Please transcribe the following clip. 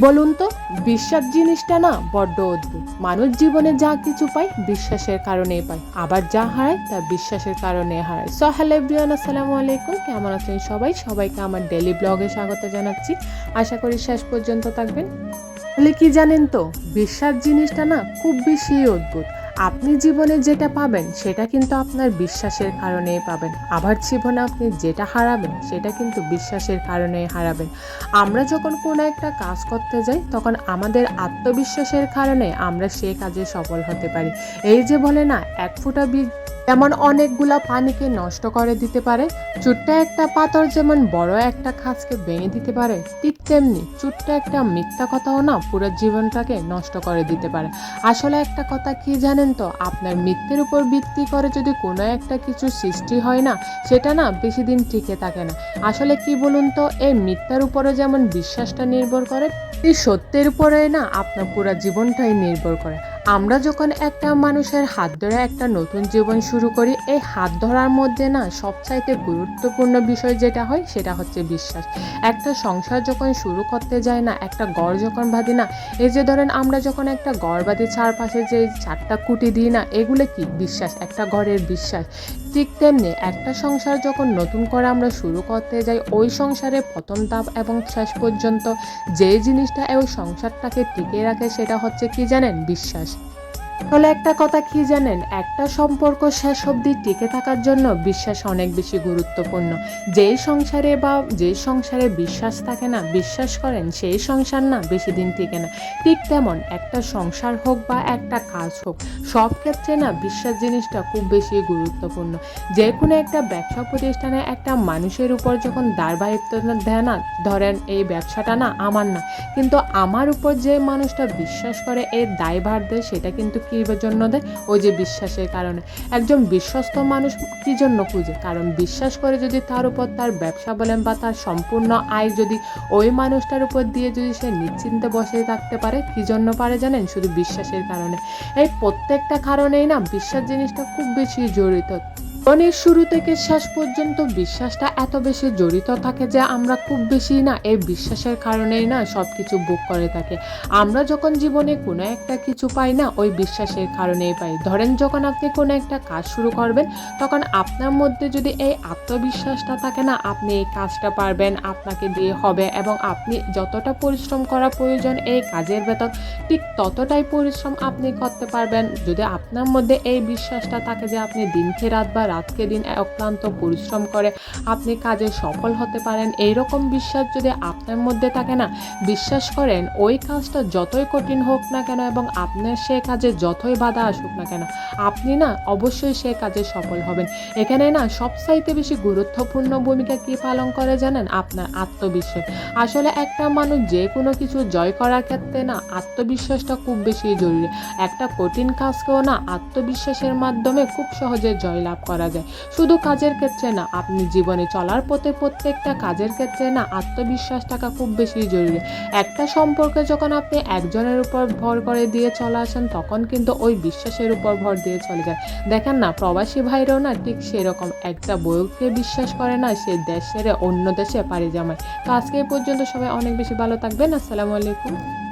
বলুন তো, বিশ্বাস জিনিসটা না বড্ড অদ্ভুত। মানুষ জীবনে যা কিছু পায় বিশ্বাসের কারণেই পায়। আবার যা হারায় তা বিশ্বাসের কারণে হারায়। সো হ্যালো এভরিওয়ান আসসালামু আলাইকুম। কেমন আছেন সবাই? সবাইকে আমার ডেলি ব্লগে স্বাগত জানাচ্ছি। আশা করি শেষ পর্যন্ত থাকবেন। তাহলে কি জানেন তো, বিশ্বাস জিনিসটা না খুব বেশি অদ্ভুত। আপনি জীবনে যেটা পাবেন, সেটা কিন্তু আপনার বিশ্বাসের কারণেই পাবেন। আবার জীবনে আপনি যেটা হারাবেন, সেটা কিন্তু বিশ্বাসের কারণেই হারাবেন। আমরা যখন কোনো একটা কাজ করতে যাই, তখন আমাদের আত্মবিশ্বাসের কারণে আমরা সে কাজে সফল হতে পারি। এই যে বলে না, এক ফুটা বীজ যেমন অনেকগুলা পানিকে নষ্ট করে দিতে পারে ছোট্ট একটা পাথর যেমন বড় একটা খাসকে ভেঙে দিতে পারে, ঠিক তেমনি ছোট্ট একটা মিথ্যা কথাও না পুরো জীবনটাকে নষ্ট করে দিতে পারে। আসলে একটা কথা কি জানেন তো? আপনার মিথ্যের উপর ভিত্তি করে যদি কোনো একটা কিছু সৃষ্টি হয় না, সেটা না বেশি দিন টিকে থাকে না। আসলে কি বলুন তো, এই মিথ্যার উপরে যেমন বিশ্বাসটা নির্ভর করে, এই সত্যের উপরে না আপনার পুরো জীবনটাই নির্ভর করে। আমরা যখন একটা মানুষের হাত ধরে একটা নতুন জীবন শুরু করি, এই হাত ধরার মধ্যে না সবচাইতে গুরুত্বপূর্ণ বিষয় যেটা হয়, সেটা হচ্ছে বিশ্বাস। একটা সংসার যখন শুরু করতে যায় না, একটা গড় যখন বাঁধি না, এই যে ধরেন আমরা যখন একটা গড় বাঁধি, চারপাশে যে চারটা কুটি দিই না, এগুলো কি? বিশ্বাস, একটা ঘরের বিশ্বাস। ঠিক তেমনি একটা সংসার যখন নতুন করে আমরা শুরু করতে যাই, ওই সংসারে প্রথম ধাপ এবং শেষ পর্যন্ত যে জিনিসটা এবং সংসারটাকে টিকে রাখে সেটা হচ্ছে কি জানেন? বিশ্বাস। তাহলে একটা কথা কি জানেন? একটা সম্পর্ক শেষ অবধি টিকে থাকার জন্য বিশ্বাস অনেক বেশি গুরুত্বপূর্ণ। যেই সংসারে বা যে সংসারে বিশ্বাস থাকে না, বিশ্বাস করেন, সেই সংসার না বেশি দিন টিকে না। ঠিক তেমন একটা সংসার হোক বা একটা কাজ হোক, সব ক্ষেত্রে না বিশ্বাস জিনিসটা খুব বেশি গুরুত্বপূর্ণ। যে কোনো একটা ব্যবসা প্রতিষ্ঠানে একটা মানুষের উপর যখন দায়ভারিত্ব দেয় না, ধরেন এই ব্যবসাটা না আমার না, কিন্তু আমার উপর যে মানুষটা বিশ্বাস করে এই দায়ভার দেয়, সেটা কিন্তু কী জন্য দেয়? ওই যে বিশ্বাসের কারণে। একজন বিশ্বস্ত মানুষ কী জন্য খুঁজে? কারণ বিশ্বাস করে যদি তার উপর তার ব্যবসা বলেন বা তার সম্পূর্ণ আয় যদি ওই মানুষটার উপর দিয়ে যদি সে নিশ্চিন্তে বসে থাকতে পারে, কী জন্য পারে জানেন? শুধু বিশ্বাসের কারণে। এই প্রত্যেকটা কারণেই না, বিশ্বাস জিনিসটা খুব বেশি জড়িত। জীবনের শুরু থেকে শেষ পর্যন্ত বিশ্বাসটা এত বেশি জড়িত থাকে যে আমরা খুব বেশি না, এই বিশ্বাসের কারণেই না সব কিছু বুক করে থাকি। আমরা যখন জীবনে কোনো একটা কিছু পাই না, ওই বিশ্বাসের কারণেই পাই। ধরেন যখন আপনি কোনো একটা কাজ শুরু করবেন, তখন আপনার মধ্যে যদি এই আত্মবিশ্বাসটা থাকে না, আপনি এই কাজটা পারবেন, আপনাকে দিয়ে হবে এবং আপনি যতটা পরিশ্রম করা প্রয়োজন এই কাজের বেতন, ঠিক ততটাই পরিশ্রম আপনি করতে পারবেন। যদি আপনার মধ্যে এই বিশ্বাসটা থাকে যে আপনি দিনকে রাত বা রাতকে দিন অক্লান্ত পরিশ্রম করে আপনি কাজে সফল হতে পারেন। এইরকম বিশ্বাস যদি আপনার মধ্যে থাকে না, বিশ্বাস করেন ওই কাজটা যতই কঠিন হোক না কেন এবং আপনার সে কাজে যতই বাধা আসুক না কেন, আপনি না অবশ্যই সে কাজে সফল হবেন। এখানে না সবচাইতে বেশি গুরুত্বপূর্ণ ভূমিকা কি পালন করে জানেন? আপনার আত্মবিশ্বাস। আসলে একটা মানুষ যে কোনো কিছু জয় করার ক্ষেত্রে না আত্মবিশ্বাসটা খুব বেশি জরুরি। একটা কঠিন কাজকেও না আত্মবিশ্বাসের মাধ্যমে খুব সহজে জয়লাভ করা যায়। শুধু কাজের ক্ষেত্রে না, আপনি জীবনে চলার পথে প্রত্যেকটা কাজের ক্ষেত্রে না, আত্মবিশ্বাস থাকা খুব বেশি জরুরি। একটা সম্পর্কে যখন আপনি একজনের উপর ভর করে দিয়ে চলে আসেন, তখন কিন্তু ওই বিশ্বাসের উপর ভর দিয়ে চলে যায়। দেখেন না, প্রবাসী ভাইরাও না ঠিক সেরকম। একটা বউকে বিশ্বাস করে না, সে দেশ অন্য দেশে পাড়ি জমায়। তো আজকে এই পর্যন্ত সবাই অনেক বেশি ভালো থাকবেন। আসসালামু আলাইকুম।